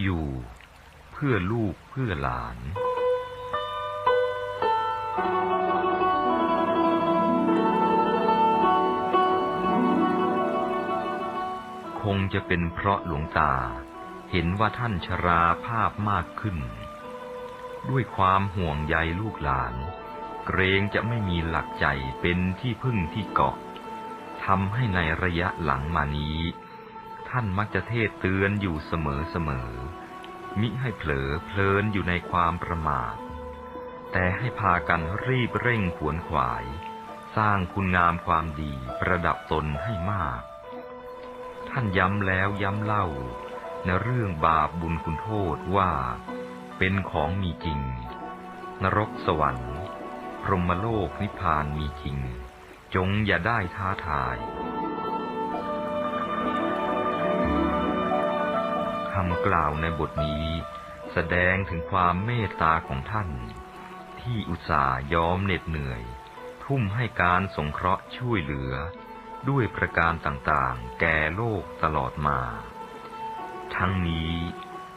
อยู่เพื่อลูกเพื่อหลานคงจะเป็นเพราะหลวงตาเห็นว่าท่านชราภาพมากขึ้น ด้วยความห่วงใยลูกหลาน เกรงจะไม่มีหลักใจเป็นที่พึ่งที่เกาะทำให้ในระยะหลังมานี้ ท่านมักจะเทศเตือนอยู่เสมอเสมอ มิให้เผลอเพลินอยู่ในความประมาท แต่ให้พากันรีบเร่งขวนขวาย สร้างคุณงามความดีประดับตนให้มาก ท่านย้ำแล้วย้ำเล่า ในเรื่องบาปบุญคุณโทษว่า เป็นของมีจริง นรกสวรรค์ พรหมโลกนิพพานมีจริง จงอย่าได้ท้าทายำกล่าวในบทนี้ แสดงถึงความเมตตาของท่าน ที่อุตส่าห์ยอมเหน็ดเหนื่อย ทุ่มให้การสงเคราะห์ช่วยเหลือ ด้วยประการต่างๆ แก่โลกตลอดมา ทั้งนี้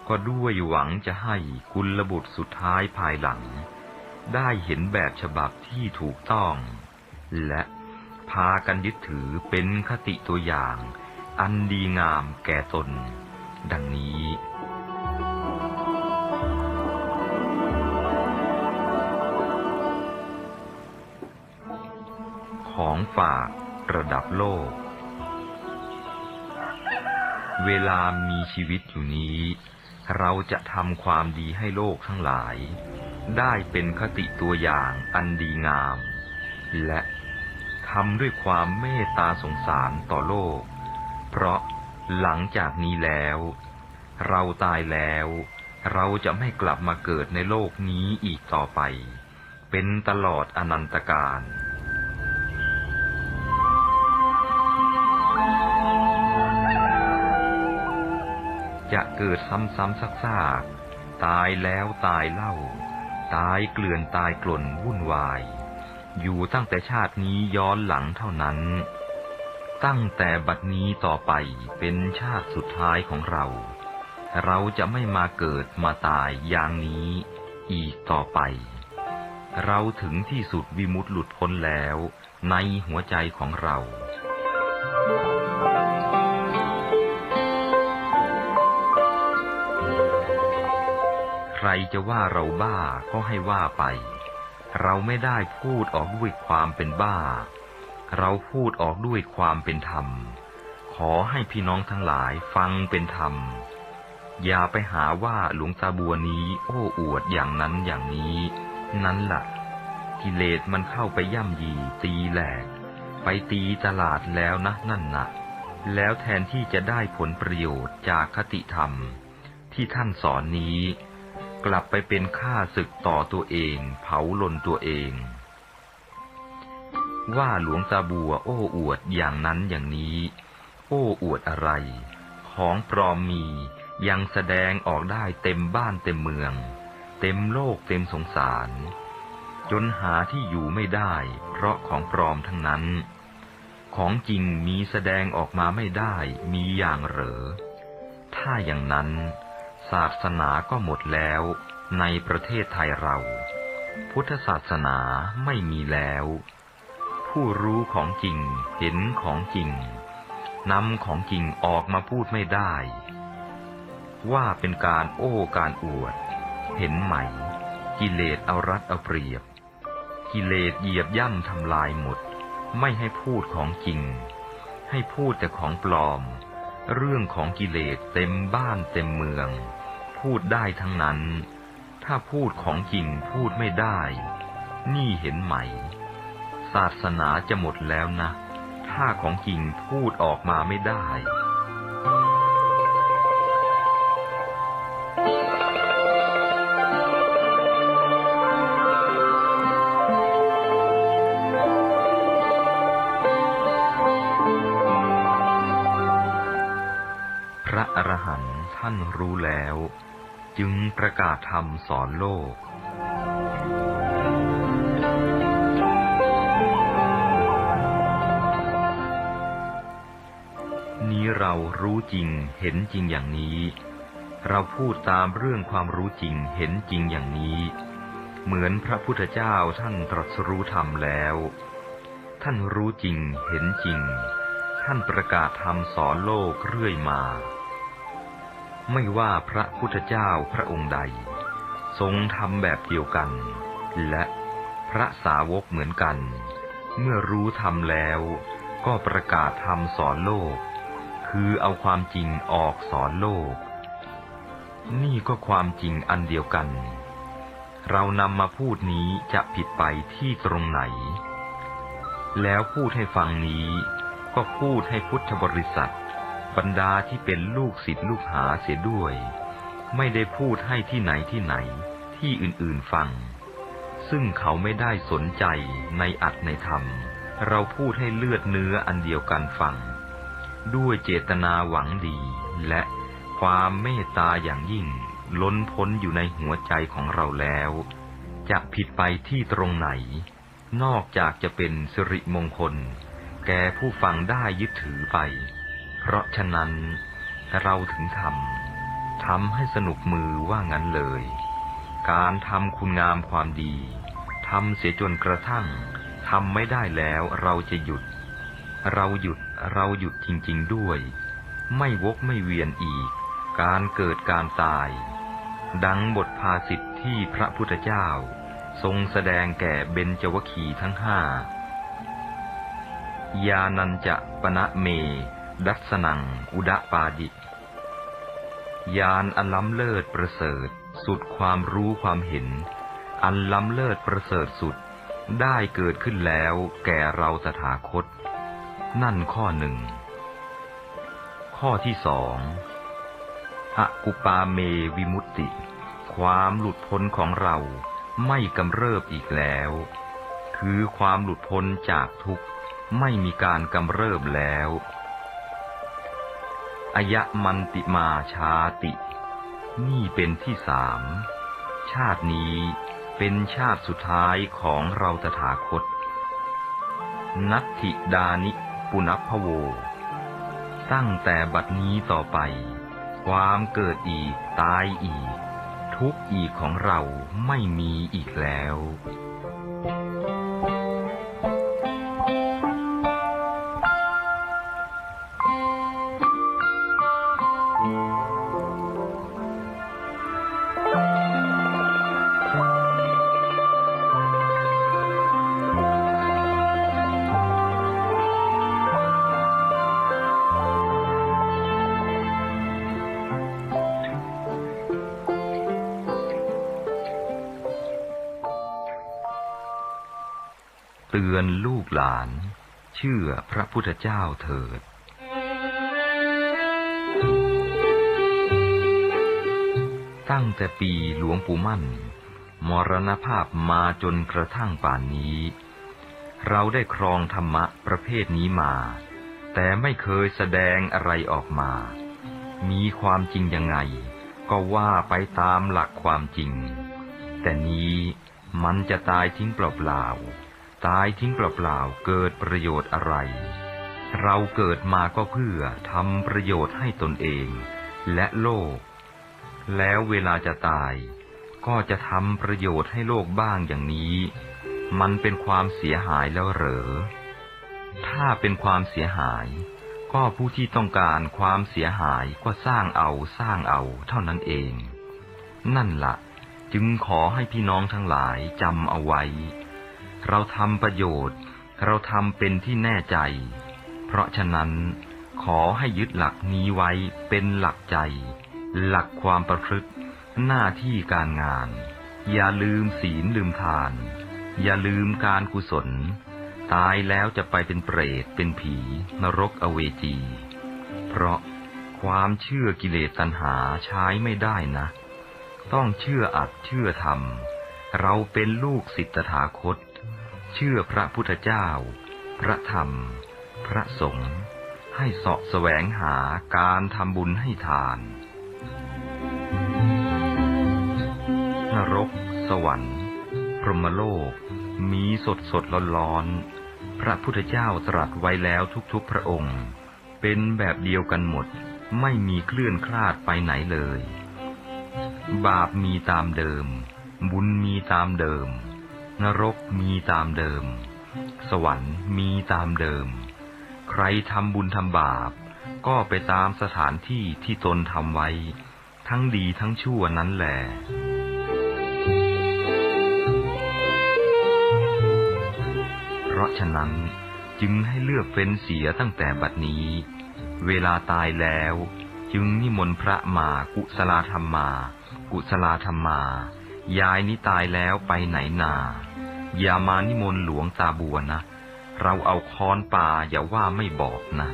ก็ด้วยหวังจะให้กุลบุตรสุดท้ายภายหลัง ได้เห็นแบบฉบับที่ถูกต้อง และพากันยึดถือเป็นคติตัวอย่าง อันดีงามแก่ตน ดังนี้ ของฝากระดับโลก เวลามีชีวิตอยู่นี้ เราจะทำความดีให้โลกทั้งหลาย ได้เป็นคติตัวอย่างอันดีงาม และทำด้วยความเมตตาสงสารต่อโลก เพราะ หลังจากนี้แล้ว เราตายแล้ว เราจะไม่กลับมาเกิดในโลกนี้อีกต่อไป เป็นตลอดอนันตการจะเกิดซ้ำๆซักๆ ตายแล้วตายเล่า ตายเกลื่อนตายกล่นวุ่นวาย อยู่ตั้งแต่ชาตินี้ย้อนหลังเท่านั้น ตั้งแต่บัดนี้ต่อไปเป็นชาติสุดท้ายของเรา เราจะไม่มาเกิดมาตายอย่างนี้อีกต่อไป เราถึงที่สุดวิมุตติหลุดพ้นแล้วในหัวใจของเรา ใครจะว่าเราบ้าก็ให้ว่าไป เราไม่ได้พูดออกด้วยความเป็นบ้า เราพูดออกด้วยความเป็นธรรม ขอให้พี่น้องทั้งหลายฟังเป็นธรรม อย่าไปหาว่าหลวงตาบัวนี้ โอ้อวดอย่างนั้นอย่างนี้ นั้นละ่ะ กิเลสมันเข้าไปย่ำยีตีแหลก ไปตีตลาดแล้วนะนั่นนะแล้วแทนที่จะได้ผลประโยชน์จากคติธรรม ที่ท่านสอนนี้ กลับไปเป็นค่าศึกต่อตัวเอง เผาลนตัวเอง ว่าหลวงตาบัว โอ้อวดอย่างนั้นอย่างนี้ โอ้อวดอะไร ของปลอมมียังแสดงออกได้เต็มบ้านเต็มเมือง เต็มโลกเต็มสงสาร จนหาที่อยู่ไม่ได้ เพราะของปลอมทั้งนั้น ของจริงมีแสดงออกมาไม่ได้มีอย่างเหรอ ถ้าอย่างนั้น ศาสนาก็หมดแล้วในประเทศไทยเรา พุทธศาสนาไม่มีแล้ว ผู้รู้ของจริงเห็นของจริงนำของจริงออกมาพูดไม่ได้ ว่าเป็นการโอ้การอวด เห็นไหม กิเลสเอารัดเอาเปรียบ กิเลสเหยียบย่ำทำลายหมด ไม่ให้พูดของจริง ให้พูดแต่ของปลอม เรื่องของกิเลสเต็มบ้านเต็มเมือง พูดได้ทั้งนั้น ถ้าพูดของจริงพูดไม่ได้ นี่เห็นไหม ศาสนาจะหมดแล้วนะ ถ้าของจริงพูดออกมาไม่ได้ พระอรหันต์ท่านรู้แล้ว จึงประกาศธรรมสอนโลก เรารู้จริงเห็นจริงอย่างนี้ เราพูดตามเรื่องความรู้จริงเห็นจริงอย่างนี้ เหมือนพระพุทธเจ้าท่านตรัสรู้ธรรมแล้ว ท่านรู้จริงเห็นจริง ท่านประกาศธรรมสอนโลกเรื่อยมา ไม่ว่าพระพุทธเจ้าพระองค์ใด ทรงทำแบบเดียวกัน และพระสาวกเหมือนกัน เมื่อรู้ธรรมแล้วก็ประกาศธรรมสอนโลก คือเอาความจริงออกสอนโลก นี่ก็ความจริงอันเดียวกัน เรานำมาพูดนี้จะผิดไปที่ตรงไหน แล้วพูดให้ฟังนี้ก็พูดให้พุทธบริษัท บรรดาที่เป็นลูกศิษย์ลูกหาเสียด้วย ไม่ได้พูดให้ที่ไหนที่ไหนที่อื่นๆฟัง ซึ่งเขาไม่ได้สนใจในอัดในธรรม เราพูดให้เลือดเนื้ออันเดียวกันฟัง ด้วยเจตนาหวังดี และความเมตตาอย่างยิ่ง ล้นพ้นอยู่ในหัวใจของเราแล้ว จะผิดไปที่ตรงไหน นอกจากจะเป็นสิริมงคล แก่ผู้ฟังได้ยึดถือไป เพราะฉะนั้นเราถึงทำทำให้สนุกมือว่างั้นเลย การทำคุณงามความดีทำเสียจนกระทั่งทำไม่ได้แล้วเราจะหยุด เราหยุดเราหยุดจริงๆด้วย ไม่วกไม่เวียนอีก การเกิดการตาย ดังบทภาสิทธิ์ที่พระพุทธเจ้า ทรงแสดงแก่เบญจวคีทั้งห้ายานันจะปณะเม ดัสนัง อุดะปาดิยานอันล้ำเลิศประเสริฐ สุดความรู้ความเห็น อันล้ำเลิศประเสริฐสุดได้เกิดขึ้นแล้วแก่เราตถาคต นั่นข้อหนึ่ง ข้อที่สองอกุปาเมวิมุตติ ความหลุดพ้นของเราไม่กำเริบอีกแล้ว คือความหลุดพ้นจากทุกข์ไม่มีการกำเริบแล้วอยะมันติมาชาติ นี่เป็นที่สาม ชาตินี้เป็นชาติสุดท้ายของเราตถาคต นัตถิดานิ ปุณพโว ตั้งแต่บัดนี้ต่อไป ความเกิดอีกตายอีก ทุกข์อีกของเราไม่มีอีกแล้ว เตือนลูกหลาน เชื่อพระพุทธเจ้าเถิด ตั้งแต่ปีหลวงปู่มั่น มรณภาพมาจนกระทั่งป่านนี้ เราได้ครองธรรมะประเภทนี้มา แต่ไม่เคยแสดงอะไรออกมา มีความจริงยังไง ก็ว่าไปตามหลักความจริง แต่นี้มันจะตายทิ้งเปล่าๆ ตายทิ้งเปล่าๆเกิดประโยชน์อะไร เราเกิดมาก็เพื่อทำประโยชน์ให้ตนเอง และโลก แล้วเวลาจะตาย ก็จะทำประโยชน์ให้โลกบ้างอย่างนี้ มันเป็นความเสียหายแล้วเหรอ ถ้าเป็นความเสียหาย ก็ผู้ที่ต้องการความเสียหายก็สร้างเอาสร้างเอาเท่านั้นเอง นั่นละ่ะ จึงขอให้พี่น้องทั้งหลายจำเอาไว้ เราทำประโยชน์ เราทำเป็นที่แน่ใจ เพราะฉะนั้นขอให้ยึดหลักนี้ไว้เป็นหลักใจ หลักความประพฤติหน้าที่การงาน อย่าลืมศีลลืมทาน อย่าลืมการกุศล ตายแล้วจะไปเป็นเปรตเป็นผี นรกอเวจี เพราะความเชื่อกิเลสตัณหาใช้ไม่ได้นะ ต้องเชื่ออัดเชื่อธรรม เราเป็นลูกศิษย์ตถาคต เชื่อพระพุทธเจ้า พระธรรม พระสงฆ์ให้เสาะแสวงหาการทำบุญให้ทาน นรก สวรรค์ พรหมโลก มีสดสดร้อนร้อนๆ พระพุทธเจ้าตรัสไว้แล้วทุกๆพระองค์ เป็นแบบเดียวกันหมด ไม่มีเคลื่อนคลาดไปไหนเลย บาปมีตามเดิม บุญมีตามเดิม นรกมีตามเดิม สวรรค์มีตามเดิม ใครทำบุญทำบาป ก็ไปตามสถานที่ที่ตนทำไว้ ทั้งดีทั้งชั่วนั้นแหละเพราะฉะนั้นจึงให้เลือกเฟ้นเสียตั้งแต่บัดนี้ เวลาตายแล้ว จึงนิมนต์พระมากุศลาธรรมมากุศลาธรรมมา ยายนี้ตายแล้วไปไหนนา อย่ามานิมนต์หลวงตาบัวนะ เราเอาค้อนปาอย่าว่าไม่บอกนะ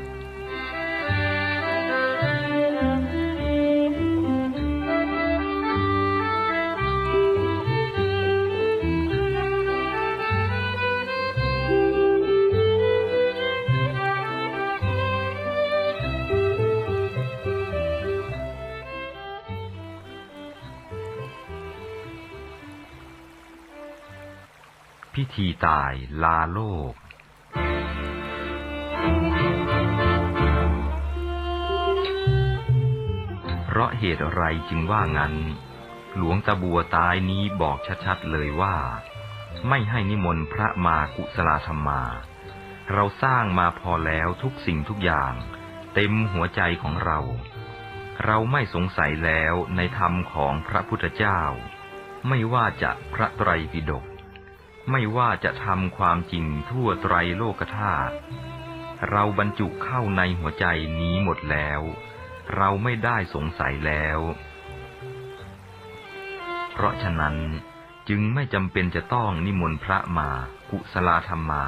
ตายลาโลก เพราะเหตุอะไรจึงว่างั้น หลวงตาบัวตายนี้บอกชัดๆเลยว่า ไม่ให้นิมนต์พระมากุศลธรรมมา เราสร้างมาพอแล้วทุกสิ่งทุกอย่าง เต็มหัวใจของเรา เราไม่สงสัยแล้วในธรรมของพระพุทธเจ้า ไม่ว่าจะพระไตรปิฎก ไม่ว่าจะทำความจริงทั่วไตรโลกธาตุเราบรรจุเข้าในหัวใจนี้หมดแล้ว เราไม่ได้สงสัยแล้ว เพราะฉะนั้นจึงไม่จำเป็นจะต้องนิมนต์พระมา กุศลธรรมมา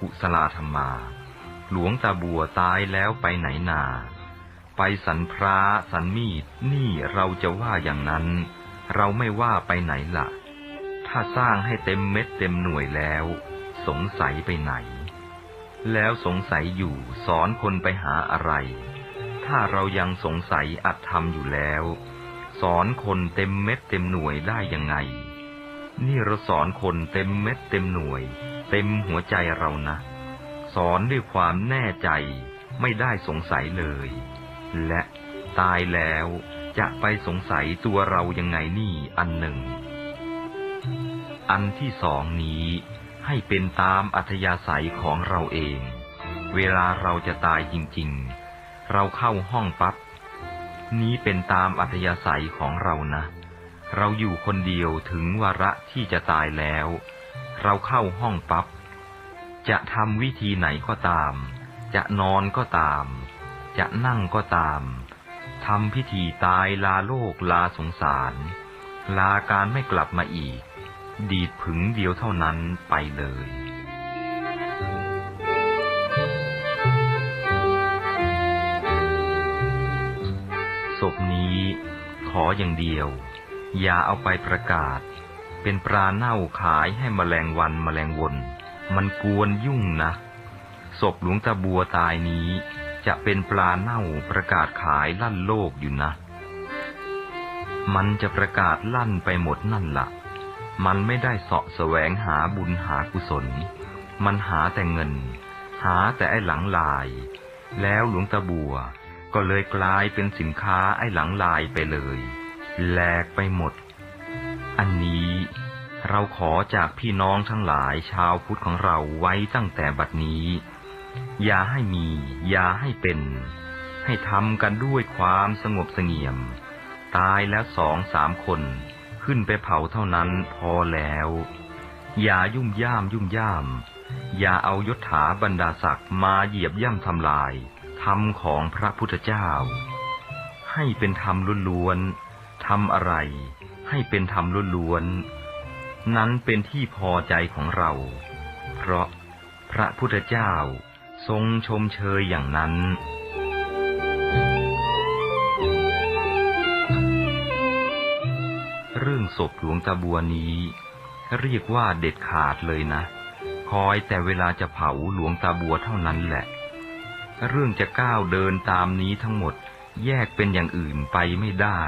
กุศลธรรมมา หลวงตาบัวตายแล้วไปไหนนา ไปสันพระสันมีดนี่เราจะว่าอย่างนั้น เราไม่ว่าไปไหนละ่ะ ถ้าสร้างให้เต็มเม็ดเต็มหน่วยแล้ว สงสัยไปไหน แล้วสงสัยอยู่สอนคนไปหาอะไร ถ้าเรายังสงสัยอัดทำอยู่แล้ว สอนคนเต็มเม็ดเต็มหน่วยได้ยังไง นี่เราสอนคนเต็มเม็ดเต็มหน่วย เต็มหัวใจเรานะ สอนด้วยความแน่ใจไม่ได้สงสัยเลย และตายแล้วจะไปสงสัยตัวเรายังไงนี่อันหนึ่ง อันที่สองนี้ให้เป็นตามอัธยาศัยของเราเอง เวลาเราจะตายจริงๆ เราเข้าห้องปับ๊บ นี้เป็นตามอัธยาศัยของเรานะ เราอยู่คนเดียวถึงวาระที่จะตายแล้ว เราเข้าห้องปับ๊บ จะทำวิธีไหนก็ตาม จะนอนก็ตาม จะนั่งก็ตาม ทำพิธีตายลาโลกลาสงสาร ลาการไม่กลับมาอีก ดีดผึงเดียวเท่านั้นไปเลย ศพนี้ขออย่างเดียว อย่าเอาไปประกาศ เป็นปลาเน่าขายให้มแมลงวันมแมลงวน มันกวนยุ่งนะ ศพหลวงตาบัวตายนี้ จะเป็นปลาเน่าประกาศขายลั่นโลกอยู่นะ มันจะประกาศลั่นไปหมดนั่นละ่ะ มันไม่ได้เสาะแสวงหาบุญหากุศล มันหาแต่เงิน หาแต่ไอ้หลังลาย แล้วหลวงตาบัว ก็เลยกลายเป็นสินค้าไอ้หลังลายไปเลย แหลกไปหมด อันนี้เราขอจากพี่น้องทั้งหลายชาวพุทธของเราไว้ตั้งแต่บัดนี้ อย่าให้มี อย่าให้เป็น ให้ทำกันด้วยความสงบเสงี่ยม ตายแล้วสองสามคน ขึ้นไปเผาเท่านั้นพอแล้ว อย่ายุ่มย่ามยุ่มย่าม อย่าเอายศถาบรรดาศักดิ์มาเหยียบย่ำทำลายธรรมของพระพุทธเจ้า ให้เป็นธรรมล้วนๆทำอะไร ให้เป็นธรรมล้วนๆนั้นเป็นที่พอใจของเรา เพราะพระพุทธเจ้าทรงชมเชยอย่างนั้น ศพหลวงตาบัวนี้ เรียกว่าเด็ดขาดเลยนะ คอยแต่เวลาจะเผาหลวงตาบัวเท่านั้นแหละ เรื่องจะก้าวเดินตามนี้ทั้งหมดแยกเป็นอย่างอื่นไปไม่ได้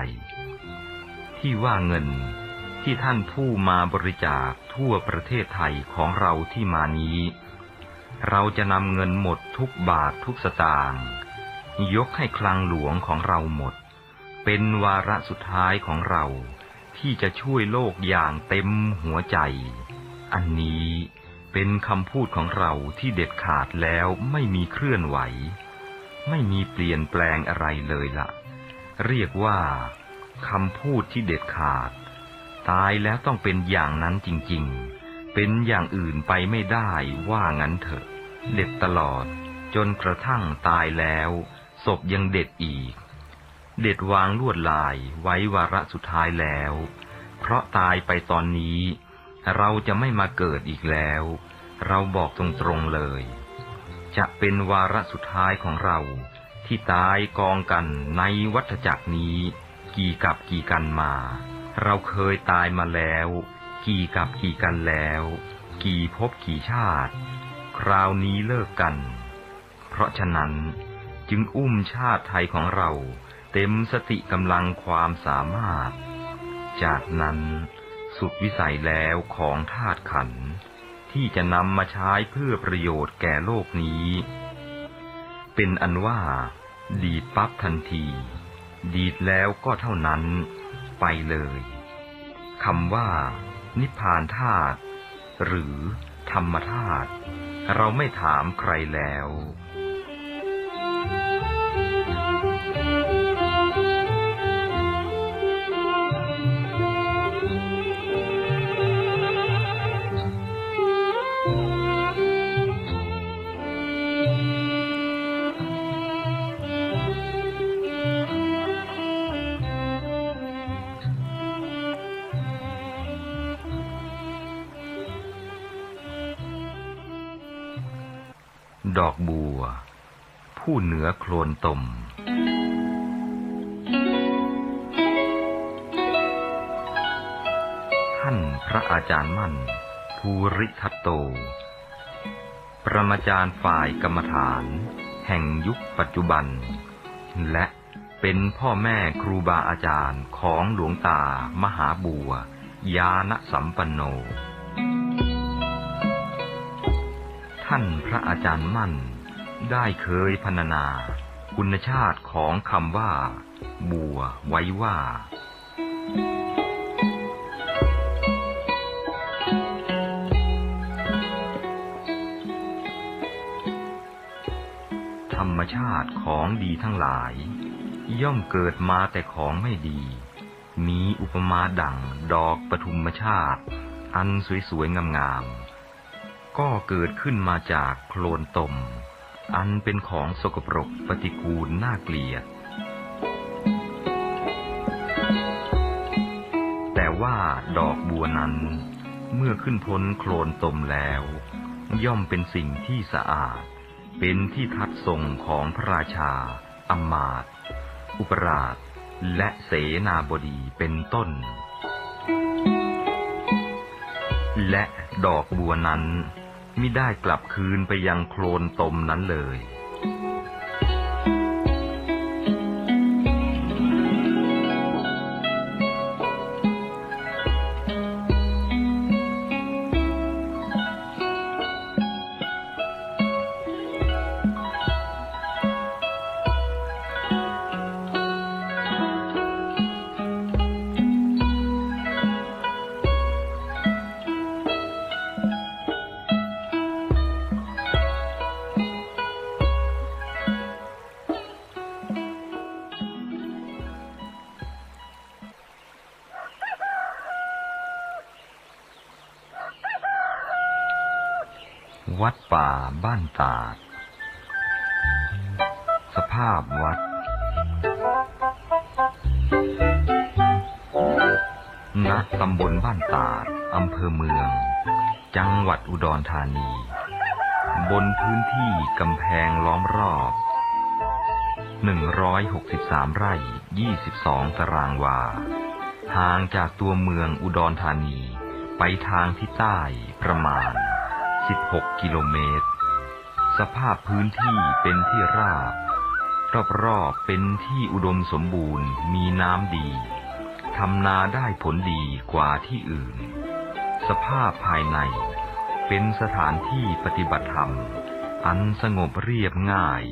ที่ว่าเงินที่ท่านผู้มาบริจาคทั่วประเทศไทยของเราที่มานี้ เราจะนำเงินหมดทุกบาททุกสตางค์ยกให้คลังหลวงของเราหมด เป็นวาระสุดท้ายของเรา ที่จะช่วยโลกอย่างเต็มหัวใจ อันนี้เป็นคำพูดของเราที่เด็ดขาดแล้วไม่มีเคลื่อนไหว ไม่มีเปลี่ยนแปลงอะไรเลยละ่ะ เรียกว่าคำพูดที่เด็ดขาด ตายแล้วต้องเป็นอย่างนั้นจริงๆ เป็นอย่างอื่นไปไม่ได้ว่างั้นเถอะ เด็ดตลอดจนกระทั่งตายแล้วศพยังเด็ดอีก เด็ดวางลวดลายไว้วาระสุดท้ายแล้ว เพราะตายไปตอนนี้ เราจะไม่มาเกิดอีกแล้ว เราบอกตรงๆเลย จะเป็นวาระสุดท้ายของเราที่ตายกองกันในวัฏจักรนี้ กี่กับกี่กันมา เราเคยตายมาแล้ว กี่กับกี่กันแล้ว กี่ภพกี่ชาติ คราวนี้เลิกกัน เพราะฉะนั้นจึงอุ้มชาติไทยของเรา เต็มสติกำลังความสามารถ จากนั้นสุดวิสัยแล้วของธาตุขันธ์ที่จะนำมาใช้เพื่อประโยชน์แก่โลกนี้ เป็นอันว่า ดีดปั๊บทันที ดีดแล้วก็เท่านั้นไปเลยคำว่า นิพพานธาตุหรือธรรมธาตุเราไม่ถามใครแล้ว ดอกบัว ผู้เหนือโคลนตม ท่านพระอาจารย์มั่น ภูริทัตโต ประมาจารย์ฝ่ายกรรมฐาน แห่งยุคปัจจุบัน และเป็นพ่อแม่ครูบาอาจารย์ของหลวงตามหาบัวยานสัมปันโนานพระอาจารย์มั่น ได้เคยพรรณนา คุณชาติของคำว่า บัวไว้ว่า ธรรมชาติของดีทั้งหลาย ย่อมเกิดมาแต่ของไม่ดี มีอุปมาดั่งดอกปทุมชาติ อันสวยๆงามๆ ก็เกิดขึ้นมาจากโคลนตม อันเป็นของสกปรกปฏิกูลน่าเกลียด แต่ว่าดอกบัวนั้น เมื่อขึ้นพ้นโคลนตมแล้ว ย่อมเป็นสิ่งที่สะอาด เป็นที่ทัดทรงของพระราชาอำมาตอุปราช และเสนาบดีเป็นต้น และดอกบัวนั้น มิได้กลับคืนไปยังโคลนตมนั้นเลย บ้านตาด สภาพวัด ณ ตำบลบ้านตาด อำเภอเมือง จังหวัดอุดรธานี บนพื้นที่กำแพงล้อมรอบ 163 ไร่ 22 ตารางวา ห่างจากตัวเมืองอุดรธานีไปทางทิศใต้ประมาณ 16 กิโลเมตร สภาพพื้นที่เป็นที่ราบ รอบๆเป็นที่อุดมสมบูรณ์มีน้ำดีทำนาได้ผลดีกว่าที่อื่น สภาพภายในเป็นสถานที่ปฏิบัติธรรม อันสงบเรียบง่าย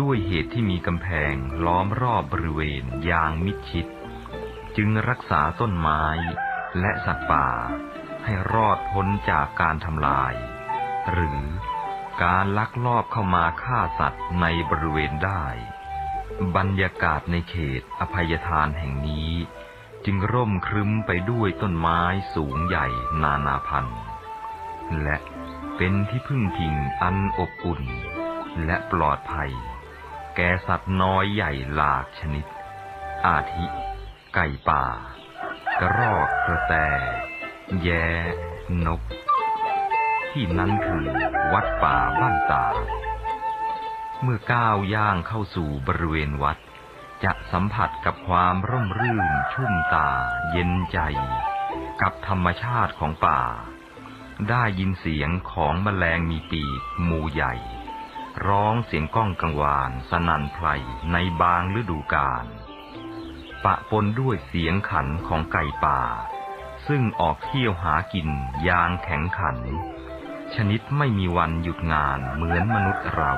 ด้วยเหตุที่มีกำแพงล้อมรอบบริเวณอย่างมิดชิด จึงรักษาต้นไม้และสัตว์ป่าให้รอดพ้นจากการทำลาย หรือการลักลอบเข้ามาฆ่าสัตว์ในบริเวณได้ บรรยากาศในเขตอภัยทานแห่งนี้ จึงร่มครึ้มไปด้วยต้นไม้สูงใหญ่นานาพันธุ์ และเป็นที่พึ่งพิงอันอบอุ่น และปลอดภัย แก่สัตว์น้อยใหญ่หลากชนิด อาทิ ไก่ป่า กระรอกกระแต แย้นก ที่นั้นคือวัดป่าบ้านตา เมื่อก้าวย่างเข้าสู่บริเวณวัด จะสัมผัสกับความร่มรื่นชุ่มตา เย็นใจ กับธรรมชาติของป่า ได้ยินเสียงของแมลงมีปีกหมูใหญ่ ร้องเสียงก้องกังวาน สนั่นไพรในบางฤดูกาลปะปนด้วยเสียงขันของไก่ป่า ซึ่งออกเที่ยวหากินยางแข็งขัน ชนิดไม่มีวันหยุดงานเหมือนมนุษย์เรา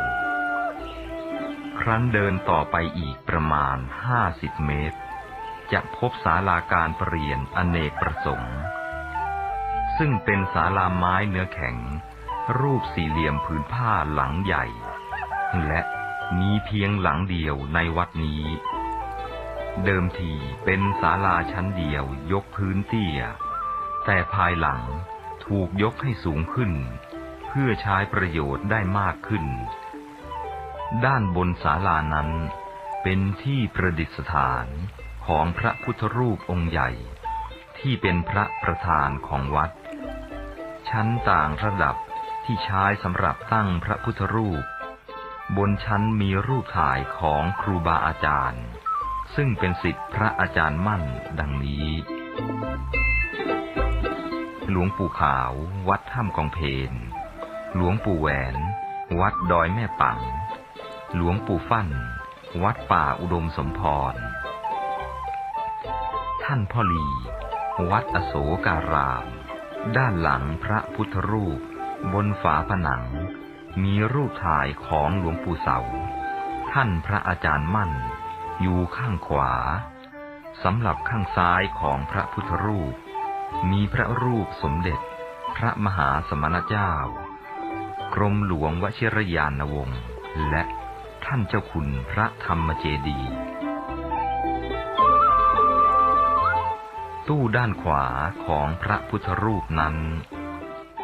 ครั้นเดินต่อไปอีกประมาณห้าสิบเมตร จะพบศาลาการประเรียนอเนกประสงค์ ซึ่งเป็นศาลาไม้เนื้อแข็ง รูปสี่เหลี่ยมผืนผ้าหลังใหญ่ และมีเพียงหลังเดียวในวัดนี้ เดิมทีเป็นศาลาชั้นเดียวยกพื้นเตี้ย แต่ภายหลัง ถูกยกให้สูงขึ้น เพื่อใช้ประโยชน์ได้มากขึ้น ด้านบนศาลานั้น เป็นที่ประดิษฐานของพระพุทธรูปองค์ใหญ่ ที่เป็นพระประธานของวัด ชั้นต่างระดับที่ใช้สำหรับตั้งพระพุทธรูป บนชั้นมีรูปถ่ายของครูบาอาจารย์ ซึ่งเป็นสิทธิพระอาจารย์มั่นดังนี้ หลวงปู่ขาว วัดถ้ำกองเพนหลวงปู่แหวน วัดดอยแม่ปัง หลวงปู่ฟั่น วัดป่าอุดมสมพร ท่านพ่อลี วัดอโศการาม ด้านหลังพระพุทธรูป บนฝาผนัง มีรูปถ่ายของหลวงปู่เสา ท่านพระอาจารย์มั่น อยู่ข้างขวาสำหรับข้างซ้ายของพระพุทธรูป มีพระรูปสมเด็จ พระมหาสมณเจ้า กรมหลวงวชิรยานวงศ์และท่านเจ้าคุณพระธรรมเจดี ตู้ด้านขวาของพระพุทธรูปนั้น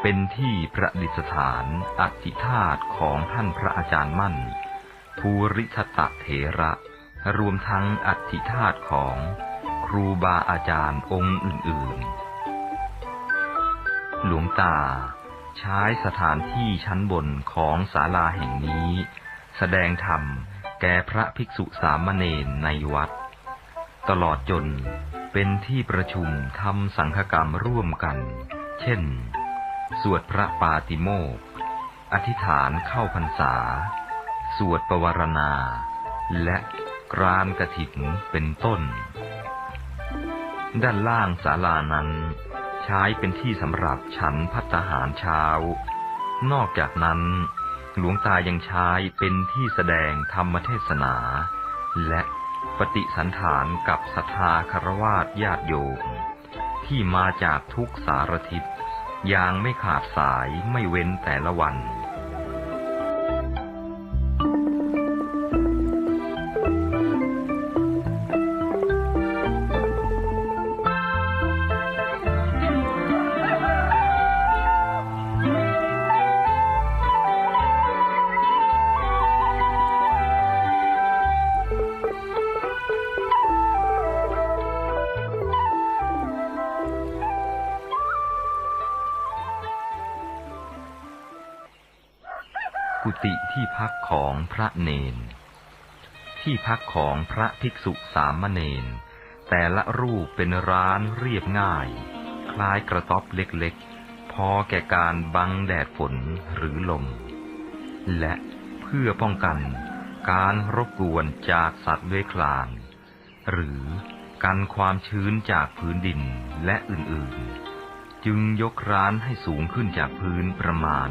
เป็นที่ประดิษฐานอธิธาตุของท่านพระอาจารย์มั่น ภูริทัตเถระ รวมทั้งอธิธาตุของครูบาอาจารย์องค์อื่น ๆ หลวงตา ใช้สถานที่ชั้นบนของศาลาแห่งนี้ แสดงธรรมแก่พระภิกษุสามเณรในวัด ตลอดจนเป็นที่ประชุมทำสังฆกรรมร่วมกัน เช่น สวดพระปาติโมกข์อธิษฐานเข้าพรรษา สวดปวารณา และกรานกระถิ่นเป็นต้น ด้านล่างศาลานั้น ช้เป็นที่สำหรับฉันพัตตาหารเช้า นอกจากนั้น หลวงตายังใช้เป็นที่แสดงธรรมเทศนา และปฏิสันฐานกับศรัทธาคารวาสญาติโยมที่มาจากทุกสารทิศอย่างไม่ขาดสายไม่เว้นแต่ละวัน ระเนน ที่พักของพระภิกษุสามเณรแต่ละรูปเป็นร้านเรียบง่าย คล้ายกระต๊อบเล็กๆ พอแก่การบังแดดฝนหรือลม และเพื่อป้องกันการรบกวนจากสัตว์เลื้อยคลาน หรือกันความชื้นจากพื้นดินและอื่นๆ จึงยกร้านให้สูงขึ้นจากพื้นประมาณ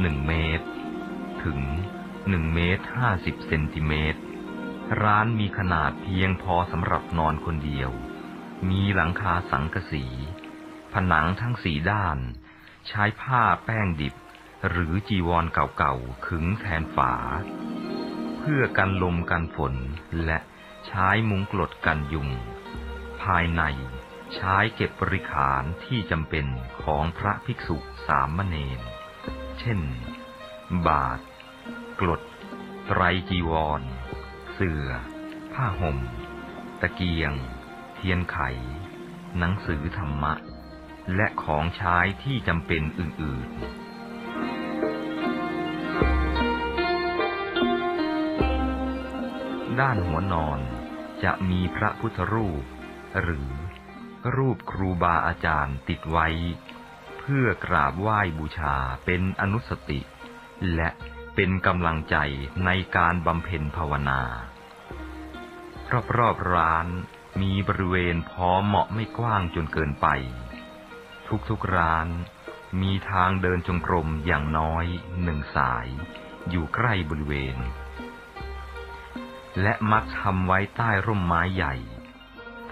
หนึ่งเมตร ถึง หนึ่งเมตรห้าสิบเซนติเมตร ร้านมีขนาดเพียงพอสำหรับนอนคนเดียว มีหลังคาสังกะสี ผนังทั้งสี่ด้าน ใช้ผ้าแป้งดิบ หรือจีวรเก่าๆ ขึงแทนฝา เพื่อกันลมกันฝนและใช้มุงกลดกันยุง ภายในใช้เก็บบริขารที่จำเป็นของพระภิกษุสามเณร เช่น บาท กรดไตรจีวร เสื่อ ผ้าห่ม ตะเกียง เทียนไข หนังสือธรรมะ และของใช้ที่จำเป็นอื่น ๆด้านหัวนอนจะมีพระพุทธรูป หรือรูปครูบาอาจารย์ติดไว้ เพื่อกราบไหว้บูชาเป็นอนุสติ และ เป็นกำลังใจในการบำเพ็ญภาวนา รอบๆร้านมีบริเวณพอเหมาะไม่กว้างจนเกินไป ทุกๆร้านมีทางเดินจงกรมอย่างน้อยหนึ่งสาย อยู่ใกล้บริเวณ และมักทำไว้ใต้ร่มไม้ใหญ่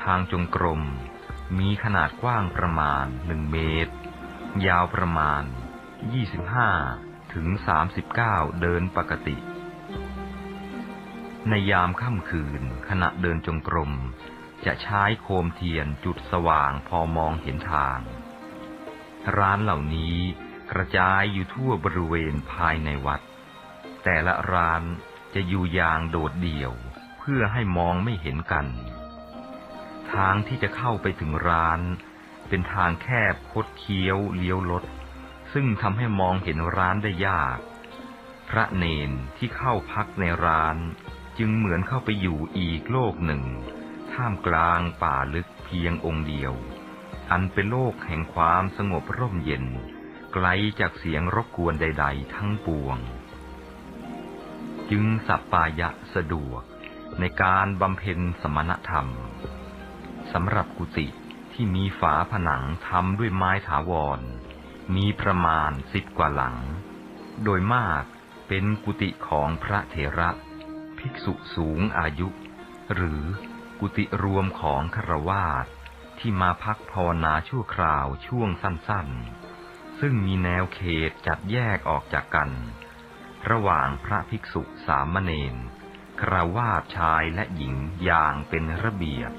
ทางจงกรมมีขนาดกว้างประมาณหนึ่งเมตร ยาวประมาณ25 ถึง 39 เดินปกติ ในยามค่ำคืนขณะเดินจงกรม จะใช้โคมเทียนจุดสว่างพอมองเห็นทาง ร้านเหล่านี้กระจายอยู่ทั่วบริเวณภายในวัด แต่ละร้านจะอยู่อย่างโดดเดี่ยวเพื่อให้มองไม่เห็นกัน ทางที่จะเข้าไปถึงร้าน เป็นทางแคบคดเคี้ยวเลี้ยวลด ซึ่งทำให้มองเห็นร้านได้ยาก พระเนนที่เข้าพักในร้าน จึงเหมือนเข้าไปอยู่อีกโลกหนึ่ง ท่ามกลางป่าลึกเพียงองค์เดียว อันเป็นโลกแห่งความสงบร่มเย็น ไกลจากเสียงรบกวนใด ๆ ทั้งปวง จึงสัปปายะสะดวกในการบำเพ็ญสมณธรรมสำหรับกุฏิที่มีฝาผนังทำด้วยไม้ถาวร มีประมาณสิบกว่าหลัง โดยมากเป็นกุฏิของพระเถระ ภิกษุสูงอายุ หรือกุฏิรวมของครวาสที่มาพักภาวนาชั่วคราวช่วงสั้นๆ ซึ่งมีแนวเขตจัดแยกออกจากกัน ระหว่างพระภิกษุสามเณรคราวาสชายและหญิงอย่างเป็นระเบียบ